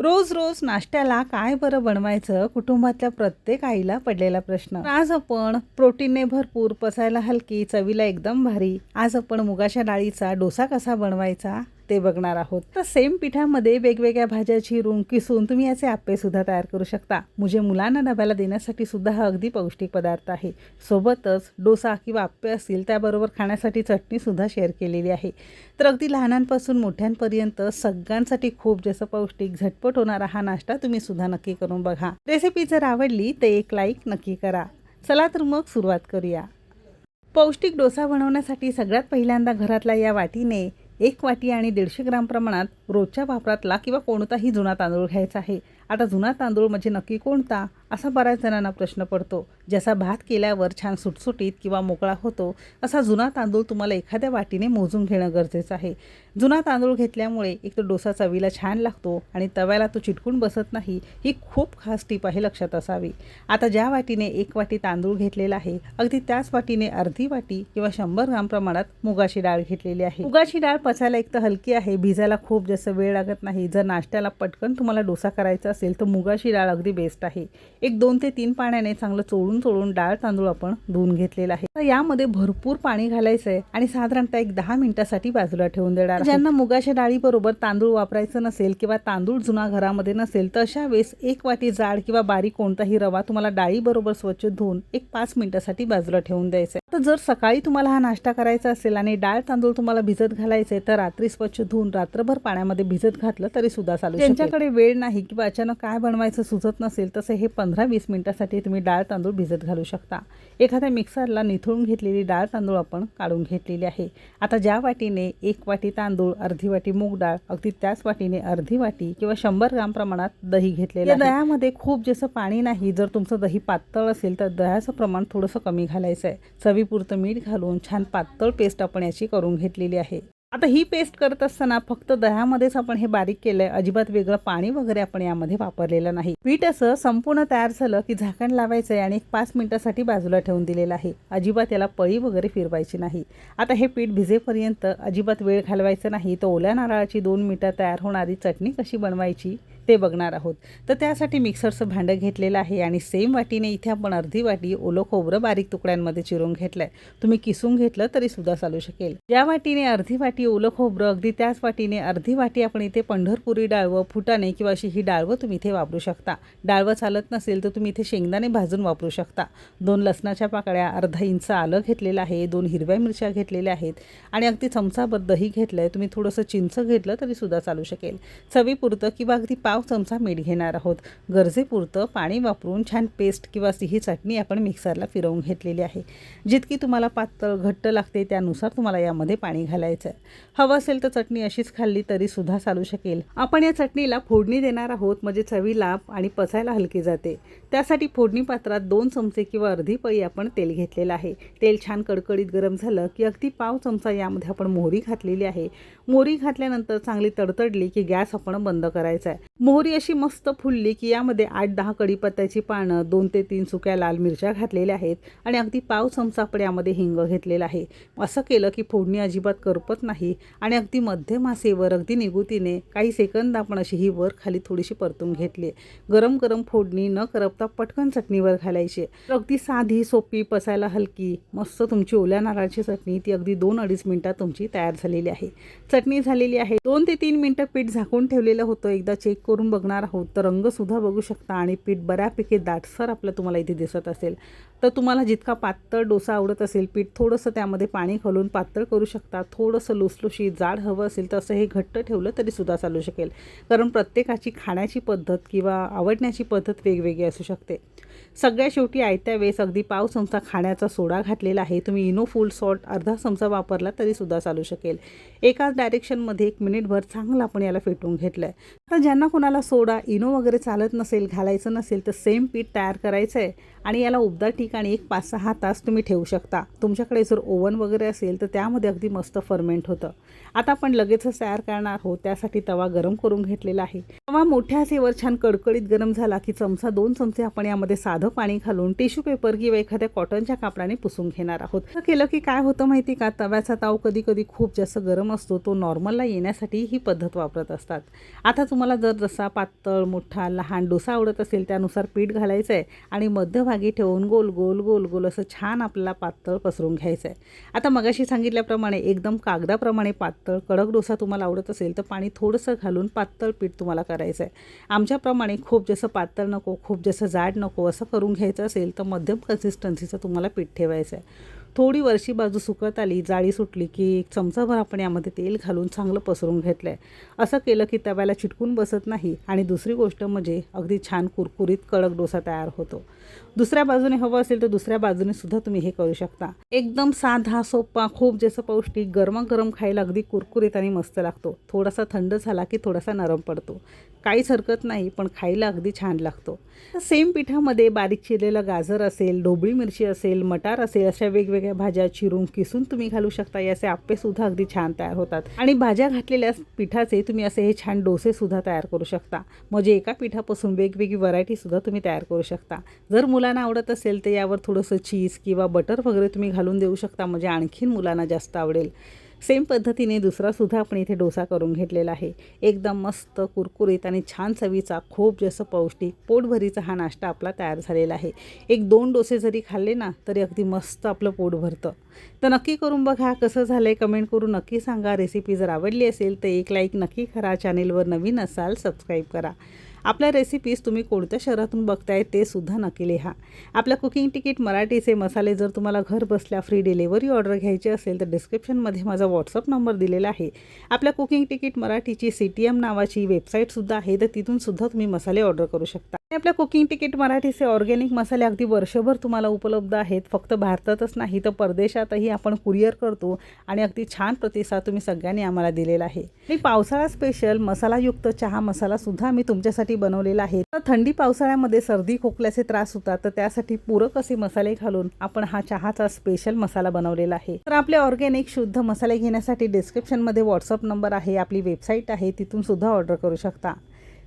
रोज रोज नाश्त्याला काय बरं बनवायचं? कुटुंबातल्या प्रत्येक आईला पडलेला प्रश्न. आज आपण प्रोटीनने भरपूर पचायला हलकी चवीला एकदम भारी. आज आपण मुगाच्या डाळीचा डोसा कसा बनवायचा? ते बघणार आहोत. तर सेम पिठामध्ये वेगवेगळ्या भाज्या चिरून किसून तुम्ही याचे आप्पेसुद्धा तयार करू शकता. म्हणजे मुलांना डब्याला देण्यासाठी सुद्धा हा अगदी पौष्टिक पदार्थ आहे. सोबतच डोसा किंवा आप्पे असतील त्याबरोबर खाण्यासाठी चटणी सुद्धा शेअर केलेली आहे. तर अगदी लहानांपासून मोठ्यांपर्यंत सगळ्यांसाठी खूप जसं पौष्टिक झटपट होणारा हा नाश्ता तुम्ही सुद्धा नक्की करून बघा. रेसिपी जर आवडली तर एक लाईक नक्की करा. चला तर मग सुरुवात करूया. पौष्टिक डोसा बनवण्यासाठी सगळ्यात पहिल्यांदा घरातल्या या वाटीने एक वाटी आणि दीडशे ग्राम प्रमाणात रोजच्या वापरातला किंवा कोणताही जुना तांदूळ घ्यायचा आहे. आता जुना तांदूळ म्हणजे नक्की कोणता? असा बऱ्याच जणांना प्रश्न पडतो. जसा भात केल्यावर छान सुटसुटीत किंवा मोकळा होतो असा जुना तांदूळ तुम्हाला एखाद्या वाटीने मोजून घेणं गरजेचं आहे. जुना तांदूळ घेतल्यामुळे एक तर डोसा चवीला छान लागतो आणि तव्याला तो चिटकून बसत नाही ही खूप खास टीप आहे लक्षात असावी. आता ज्या वाटीने एक वाटी तांदूळ घेतलेला आहे अगदी त्याच वाटीने अर्धी वाटी किंवा शंभर ग्राम प्रमाणात मुगाची डाळ घेतलेली आहे. मुगाची डाळ पचायला एक तर हलकी आहे भिजायला खूप जास्त वेळ लागत नाही. जर नाश्त्याला पटकन तुम्हाला डोसा करायचा असेल तर मुगाची डाळ अगदी बेस्ट आहे. एक दोन ते तीन पाण्याने चांगलं चोळून चोळून डाळ तांदूळ आपण धुवून घेतलेला आहे. तर यामध्ये भरपूर पाणी घालायचं आहे आणि साधारणतः एक दहा मिनिटासाठी बाजूला ठेवून देणार ज्यांना मुगाच्या डाळीबरोबर तांदूळ वापरायचं नसेल किंवा तांदूळ जुना घरामध्ये नसेल तर अशा वेळेस एक वाटी जाड किंवा बारीक कोणताही रवा तुम्हाला डाळीबरोबर स्वच्छ धुवून एक पाच मिनिटासाठी बाजूला ठेवून द्यायचं आहे तर जर सकाळी तुम्हाला हा नाश्ता करायचा असेल आणि डाळ तांदूळ तुम्हाला भिजत घालायचे तर रात्री स्वच्छ धुवून रात्रभर पाण्यामध्ये भिजत घातलं तरी सुद्धा चालू ज्यांच्याकडे वेळ नाही किंवा अचानक काय बनवायचं सुचत नसेल तसे हे पंधरा वीस मिनिटासाठी तुम्ही डाळ तांदूळ भिजत घालू शकता. एखाद्या मिक्सरला निथळून घेतलेली डाळ तांदूळ आपण काढून घेतलेली आहे. आता ज्या वाटीने एक वाटी तांदूळ अर्धी वाटी मूग डाळ अगदी त्याच वाटीने अर्धी वाटी किंवा शंभर ग्राम प्रमाणात दही घेतलेलं आहे. दह्यामध्ये खूप जास्त पाणी नाही जर तुमचं दही पातळ असेल तर दह्याचं प्रमाण थोडंसं कमी घालायचं आहे चवीपुरतं मीठ घालून छान पातळ पेस्ट आपण याची करून घेतलेली आहे. आता ही पेस्ट करत असताना फक्त दह्यामध्येच आपण हे बारीक केलंय. अजिबात वेगळं पाणी वगैरे आपण यामध्ये वापरलेलं नाही. पीठ असं संपूर्ण तयार झालं की झाकण लावायचं आहे आणि एक पाच मिनिटासाठी बाजूला ठेवून दिलेलं आहे. अजिबात याला पळी वगैरे फिरवायची नाही. आता हे पीठ भिजेपर्यंत अजिबात वेळ घालवायचं नाही. तर ओल्या नारळाची दोन मिनिटं तयार होणारी चटणी कशी बनवायची? ते बघणार आहोत. तर त्यासाठी मिक्सरचं भांडं घेतलेलं आहे आणि सेम वाटीने इथे आपण अर्धी वाटी ओलं खोबरं बारीक तुकड्यांमध्ये चिरून घेतलं आहे तुम्ही किसून घेतलं तरी सुद्धा चालू शकेल. ज्या वाटीने अर्धी वाटी ओलं खोबरं अगदी त्याच वाटीने अर्धी वाटी आपण इथे पंढरपुरी डाळवं फुटाणे किंवा अशी ही डाळवं तुम्ही इथे वापरू शकता. डाळवं चालत नसेल तर तुम्ही इथे शेंगदाणे भाजून वापरू शकता. दोन लसणाच्या पाकळ्या अर्धा इंच आलं घेतलेलं आहे दोन हिरव्या मिरच्या घेतलेल्या आहेत आणि अगदी चमचाभर दही घेतलं आहे तुम्ही थोडंसं चिंच घेतलं तरी सुद्धा चालू शकेल. चवीपुरतं किंवा अगदी पाव पाव चमचा मीठ घेणार आहोत. गरजेपुरतं पाणी वापरून छान पेस्ट किंवा ही चटणी आपण मिक्सरला फिरवून घेतलेली आहे. जितकी तुम्हाला पातळ घट्ट लागते त्यानुसार तुम्हाला यामध्ये पाणी घालायचं आहे हवं असेल तर चटणी अशीच खाल्ली तरी सुद्धा चालू शकेल. आपण या चटणीला फोडणी देणार आहोत म्हणजे चवीला आणि पचायला हलकी जाते. त्यासाठी फोडणी पात्रात दोन चमचे किंवा अर्धी पळी आपण तेल घेतलेलं आहे. तेल छान कडकडीत गरम झालं की अगदी पाव चमचा यामध्ये आपण मोहरी घातलेली आहे. मोहरी घातल्यानंतर चांगली तडतडली की गॅस आपण बंद करायचा आहे मोहरी अशी मस्त फुलली की यामध्ये आठ दहा कढीपत्त्याची पानं दोन ते तीन सुक्या लाल मिरच्या घातलेल्या आहेत आणि अगदी पाव चमचा यामध्ये हिंग घेतलेला आहे. असं केलं की फोडणी अजिबात करपत नाही आणि अगदी मध्यम आसेवर अगदी निगुतीने काही सेकंद आपण अशी ही वर खाली थोडीशी परतून घेतली. गरम गरम फोडणी न करपता पटकन चटणीवर घालायची. अगदी साधी सोपी पसायला हलकी मस्त तुमची ओल्या नारळाची चटणी ती अगदी दोन अडीच मिनिटात तुमची तयार झालेली आहे. चटणी झालेली आहे. दोन ते तीन मिनटं पीठ झाकून ठेवलेलं होतं. एकदा चेक करून बघणार आहोत तर रंगसुद्धा बघू शकता आणि पीठ बऱ्यापैकी दाटसर आपलं तुम्हाला इथे दिसत असेल. तर तुम्हाला जितका पातळ डोसा आवडत असेल पीठ थोडंसं त्यामध्ये पाणी घालून पातळ करू शकता. थोडंसं लुसलुशी जाड हवं असेल तर असं हे घट्ट ठेवलं तरीसुद्धा चालू शकेल. कारण प्रत्येकाची खाण्याची पद्धत किंवा आवडण्याची पद्धत वेगवेगळी असू शकते. सगळ्या शेवटी आयत्या वेळेस अगदी पाव चमचा खाण्याचा सोडा घातलेला आहे. तुम्ही इनो फुल सॉल्ट अर्धा चमचा वापरला तरी सुद्धा चालू शकेल. एकाच डायरेक्शनमध्ये एक मिनिटभर चांगलं आपण याला फेटून घेतलं आहे तर ज्यांना कोणाला सोडा इनो वगैरे चालत नसेल घालायचं नसेल तर सेम पीठ तयार करायचं आहे आणि याला उबदार ठिकाणी एक पाच सहा तास तुम्ही ठेवू शकता. तुमच्याकडे जर ओव्हन वगैरे असेल तर त्यामध्ये अगदी मस्त फर्मेंट होतं. आता आपण लगेचच तयार करणार आहोत. त्यासाठी तवा गरम करून घेतलेला आहे. तवा मोठ्या सेवर छान कडकडीत गरम झाला की चमचा दोन चमचे आपण यामध्ये साधं पाणी घालून टिश्यू पेपर किंवा एखाद्या कॉटनच्या कापडाने पुसून घेणार आहोत. केलं की काय होतं माहिती का? तव्याचा ताव कधी कधी खूप जास्त गरम असतो. तो नॉर्मलला येण्यासाठी ही पद्धत वापरत असतात. आता तुम्हाला जर जसा पातळ मोठा लहान डोसा आवडत असेल त्यानुसार पीठ घालायचं आहे आणि मध्यभागी ठेवून गोल गोल गोल गोल असं छान आपल्याला पातळ पसरून घ्यायचं आहे आता मगाशी सांगितल्याप्रमाणे एकदम कागदाप्रमाणे पातळ कडक डोसा तुम्हाला आवडत असेल तर पाणी थोडंसं घालून पातळ पीठ तुम्हाला करायचं आहे आमच्याप्रमाणे खूप जसं पातळ नको खूप जसं जाड नको असं करून घ्यायचं असेल तर मध्यम कन्सिस्टन्सीचं तुम्हाला पीठ ठेवायचं आहे थोडी वरची बाजू सुकत आली जाळी सुटली की एक चमचाभर आपण यामध्ये तेल घालून चांगलं पसरून घेतलं आहे असं केलं की तव्याला चिटकून बसत नाही आणि दुसरी गोष्ट म्हणजे अगदी छान कुरकुरीत कडक डोसा तयार होतो. दुसऱ्या बाजूने हवं असेल तर दुसऱ्या बाजूने सुद्धा तुम्ही हे करू शकता. एकदम साधा सोपा खूप जसं पौष्टिक गरमागरम खायला अगदी कुरकुरीत आणि मस्त लागतो. थोडासा थंड झाला की थोडासा नरम पडतो. काहीच हरकत नाही पण खायला अगदी छान लागतो. सेम पिठामध्ये बारीक चिरलेलं गाजर असेल ढोबळी मिरची असेल मटार असेल अशा वेगवेगळ्या भाज्या चिरून किसून तुम्ही घालू शकता याचे आप्पेसुद्धा अगदी छान तयार होतात. आणि भाज्या घातलेल्या पिठाचे तुम्ही असे हे छान डोसेसुद्धा तयार करू शकता. म्हणजे एका पिठापासून वेगवेगळी व्हरायटीसुद्धा तुम्ही तयार करू शकता. जर मुलांना आवडत असेल तर यावर थोडंसं चीज किंवा बटर वगैरे तुम्ही घालून देऊ शकता. म्हणजे आणखीन मुलांना जास्त आवडेल. सेम पद्धतीने दुसरासुद्धा आपण इथे डोसा करून घेतलेला आहे. एकदम मस्त कुरकुरीत आणि छान चवीचा खूप जसं पौष्टिक पोटभरीचा हा नाश्ता आपला तयार झालेला आहे. एक दोन डोसे जरी खाल्ले ना तरी अगदी मस्त आपलं पोट भरतं. तर नक्की करून बघा कसं झालं आहे कमेंट करून नक्की सांगा. रेसिपी जर आवडली असेल तर एक लाईक नक्की करा. चॅनेलवर नवीन असाल सबस्क्राईब करा. आपल्या रेसिपीज तुम्ही कोणत्या शहरातून बघताय ते सुद्धा नक्की लिहा. आपल्या कुकिंग तिकीट मराठीचे मसाले जर तुम्हाला घर बसल्या फ्री डिलेवरी ऑर्डर घ्यायची असेल तर डिस्क्रिप्शनमध्ये माझा व्हॉट्सअप नंबर दिलेला आहे. आपल्या कुकिंग तिकीट मराठीची सी टी एम नावाची वेबसाईटसुद्धा आहे तर तिथून सुद्धा तुम्ही मसाले ऑर्डर करू शकता. आपल्या कुकिंग तिकीट मराठीचे ऑर्गॅनिक मसाले अगदी वर्षभर तुम्हाला उपलब्ध आहेत. फक्त भारतातच नाही तर परदेशातही आपण कुरिअर करतो आणि अगदी छान प्रतिसाद तुम्ही सगळ्यांनी आम्हाला दिलेला आहे. आणि पावसाळा स्पेशल मसालायुक्त चहा मसालासुद्धा मी तुमच्यासाठी बनवलेला आहे. तर थंडी पावसाळ्यामध्ये सर्दी खोकल्याचे त्रास होतात तर त्यासाठी पूरक असे मसाले घालून आपण हा चहाचा स्पेशल मसाला बनवलेला आहे. तर आपले ऑर्गॅनिक शुद्ध मसाले घेण्यासाठी डिस्क्रिप्शनमध्ये व्हॉट्सअप नंबर आहे आपली वेबसाईट आहे तिथून सुद्धा ऑर्डर करू शकता.